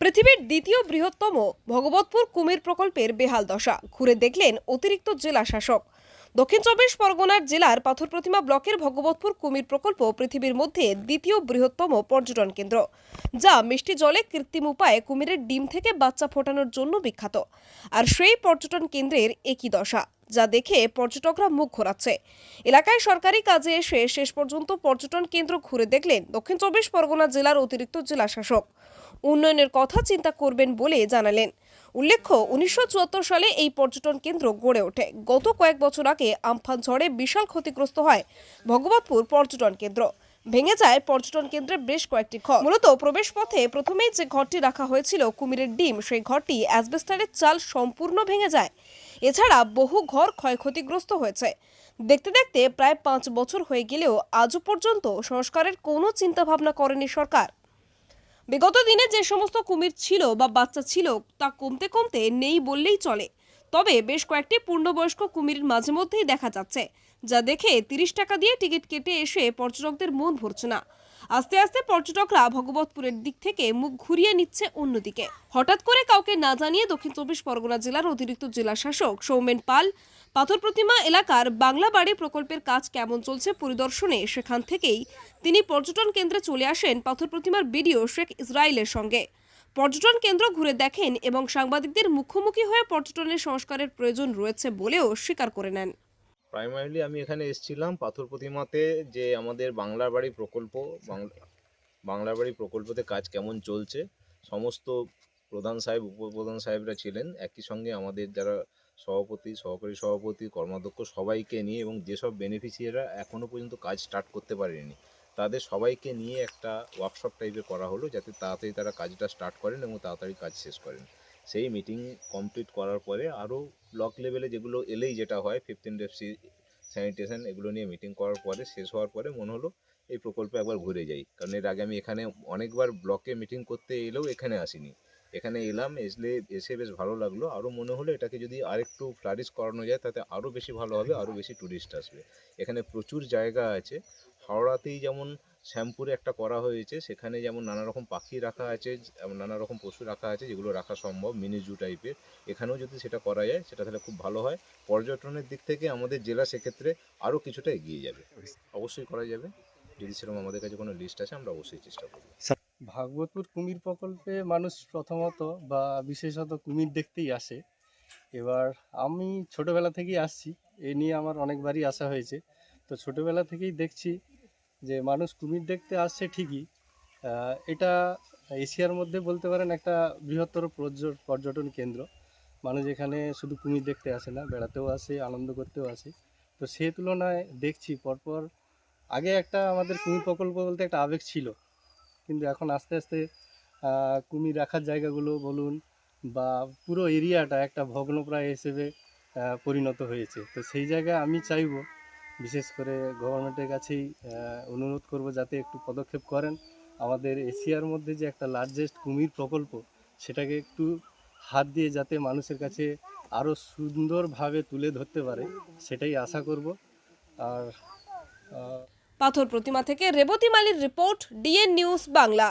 পৃথিবীর দ্বিতীয় বৃহত্তম ভগবতপুর কুমির প্রকল্পের বেহাল দশা। ঘুরে দেখলেন অতিরিক্ত জেলা শাসক। দক্ষিণ চব্বিশ পরগনার জেলার পাথর প্রতিমা ব্লকের ভগবতপুর কুমির প্রকল্প পৃথিবীর মধ্যে দ্বিতীয় বৃহত্তম পর্যটন কেন্দ্র, যা মিষ্টি জলে কৃত্রিম উপায়ে কুমিরের ডিম থেকে বাচ্চা ফোটানোর জন্য বিখ্যাত। আর সেই পর্যটন কেন্দ্রের একই দশা, যা দেখে পর্যটকরা মুখ ঘোরাচ্ছে। এলাকায় সরকারি কাজে এসে শেষ পর্যন্ত পর্যটন কেন্দ্র ঘুরে দেখলেন দক্ষিণ চব্বিশ পরগনা জেলার অতিরিক্ত জেলা শাসক। উন্নয়নের কথা চিন্তা করবেন বলে জানালেন। উল্লেখ্য, উনিশশো চুয়াত্তর সালে এই পর্যটন কেন্দ্র গড়ে ওঠে। গত কয়েক বছর আগে আমফান ঝড়ে বিশাল ক্ষতিগ্রস্ত হয় ভগবতপুর পর্যটন কেন্দ্র। ভেঙে যায় পর্যটন কেন্দ্রে বেশ কয়েকটি ঘর। মূলত প্রবেশ পথে প্রথমেই যে ঘরটি রাখা হয়েছিল কুমিরের ডিম, সেই ঘরটি অ্যাসবেস্টারের চাল সম্পূর্ণ ভেঙে যায়। এছাড়া বহু ঘর ক্ষয়ক্ষতিগ্রস্ত হয়েছে। দেখতে দেখতে প্রায় পাঁচ বছর হয়ে গেলেও আজও পর্যন্ত সংস্কারের কোনো চিন্তাভাবনা করেনি সরকার। বিগত দিনে যে সমস্ত কুমির ছিল বা বাচ্চা ছিল, তা কমতে কমতে নেই বললেই চলে। তবে বেশ কয়েকটি পূর্ণবয়স্ক কুমির মাঝে মধ্যেই দেখা যাচ্ছে, যা দেখে তিরিশ টাকা দিয়ে টিকিট কেটে এসে পর্যটকদের মন ভরছে না। আস্তে আস্তে পর্যটকরা ভগবতপুরের দিক থেকে মুখ ঘুরিয়ে নিচ্ছে অন্যদিকে। হঠাৎ করে কাউকে না জানিয়ে দক্ষিণ চব্বিশ পরগনা জেলার অতিরিক্ত জেলা শাসক সৌমেন পাল, পাথর প্রতিমা এলাকার বাংলা বাড়ি প্রকল্পের কাজ কেমন চলছে পরিদর্শনে সেখান থেকেই তিনি পর্যটন কেন্দ্রে চলে আসেন পাথর প্রতিমার বিডিও শেখ ইসরায়েলের সঙ্গে। পর্যটন কেন্দ্র ঘুরে দেখেন এবং সাংবাদিকদের মুখোমুখি হয়ে পর্যটনের সংস্কারের প্রয়োজন রয়েছে বলেও স্বীকার করে নেন। প্রাইমারিলি আমি এখানে এসেছিলাম পাথর প্রতিমাতে যে আমাদের বাংলার বাড়ি প্রকল্প, বাংলা, বাংলার বাড়ি প্রকল্পতে কাজ কেমন চলছে, সমস্ত প্রধান সাহেব, উপপ্রধান সাহেবরা ছিলেন, একই সঙ্গে আমাদের যারা সভাপতি, সহকারী সভাপতি, কর্মাধ্যক্ষ সবাইকে নিয়ে এবং যেসব বেনিফিশিয়াররা এখনও পর্যন্ত কাজ স্টার্ট করতে পারেনি, তাদের সবাইকে নিয়ে একটা ওয়ার্কশপ টাইপের করা হলো যাতে তাড়াতাড়ি তারা কাজটা স্টার্ট করেন এবং তাড়াতাড়ি কাজ শেষ করেন। সেই মিটিং কমপ্লিট করার পরে আরও ব্লক লেভেলে যেগুলো এলেই যেটা হয় ফিফটিন ডেপসি স্যানিটেশন এগুলো নিয়ে মিটিং করার পরে, শেষ হওয়ার পরে মনে হলো এই প্রকল্পে একবার ঘুরে যাই। কারণ এর আগে আমি এখানে অনেকবার ব্লকে মিটিং করতে এলেও এখানে আসিনি। এখানে এলাম, এসলে এসে বেশ ভালো লাগল। আরও মনে হলো এটাকে যদি আরেকটু ফ্লারিশ করানো যায়, তাতে আরও বেশি ভালো হবে আরও বেশি ট্যুরিস্ট আসবে। এখানে প্রচুর জায়গা আছে। হাওড়াতেই যেমন শ্যামপুরে একটা করা হয়েছে, সেখানে যেমন নানা রকম পাখি রাখা আছে নানা রকম পশু রাখা আছে, যেগুলো রাখা সম্ভব মিনি জু টাইপের। এখানেও যদি সেটা করা যায়, সেটা তাহলে খুব ভালো হয়। পর্যটনের দিক থেকে আমাদের জেলা সেক্ষেত্রে আরও কিছুটা এগিয়ে যাবে। অবশ্যই করা যাবে। যদি সেরকম আমাদের কাছে কোনো লিস্ট আছে, আমরা অবশ্যই চেষ্টা করব। ভাগবতপুর কুমির প্রকল্পে মানুষ প্রথমত বা বিশেষত কুমির দেখতেই আসে। এবার আমি ছোটবেলা থেকেই আসছি। এ নিয়ে আমার অনেকবারই আসা হয়েছে। তো ছোটবেলা থেকেই দেখছি যে মানুষ কুমির দেখতে আসছে ঠিকই। এটা এশিয়ার মধ্যে বলতে পারেন একটা বৃহত্তর পর্যটন কেন্দ্র। মানুষ এখানে শুধু কুমির দেখতে আসে না, বেড়াতেও আসে, আনন্দ করতেও আসে। তো সে তুলনায় দেখছি পরপর আগে একটা আমাদের কুমির প্রকল্প বলতে একটা আবেগ ছিল। কিন্তু এখন আস্তে আস্তে কুমির রাখার জায়গাগুলো বলুন বা পুরো এরিয়াটা একটা ভগ্নপ্রায় হিসেবে পরিণত হয়েছে। তো সেই জায়গায় আমি চাইব বিশেষ করে গভর্নমেন্টের কাছেই অনুরোধ করব যাতে একটু পদক্ষেপ করেন। আমাদের এশিয়ার মধ্যে যে একটা লার্জেস্ট কুমির প্রকল্প, সেটাকে একটু হাত দিয়ে যাতে মানুষের কাছে আরও সুন্দরভাবে তুলে ধরতে পারে, সেটাই আশা করব। আর পাথর প্রতিমা থেকে রেবতী মালির রিপোর্ট, ডিএন নিউজ বাংলা।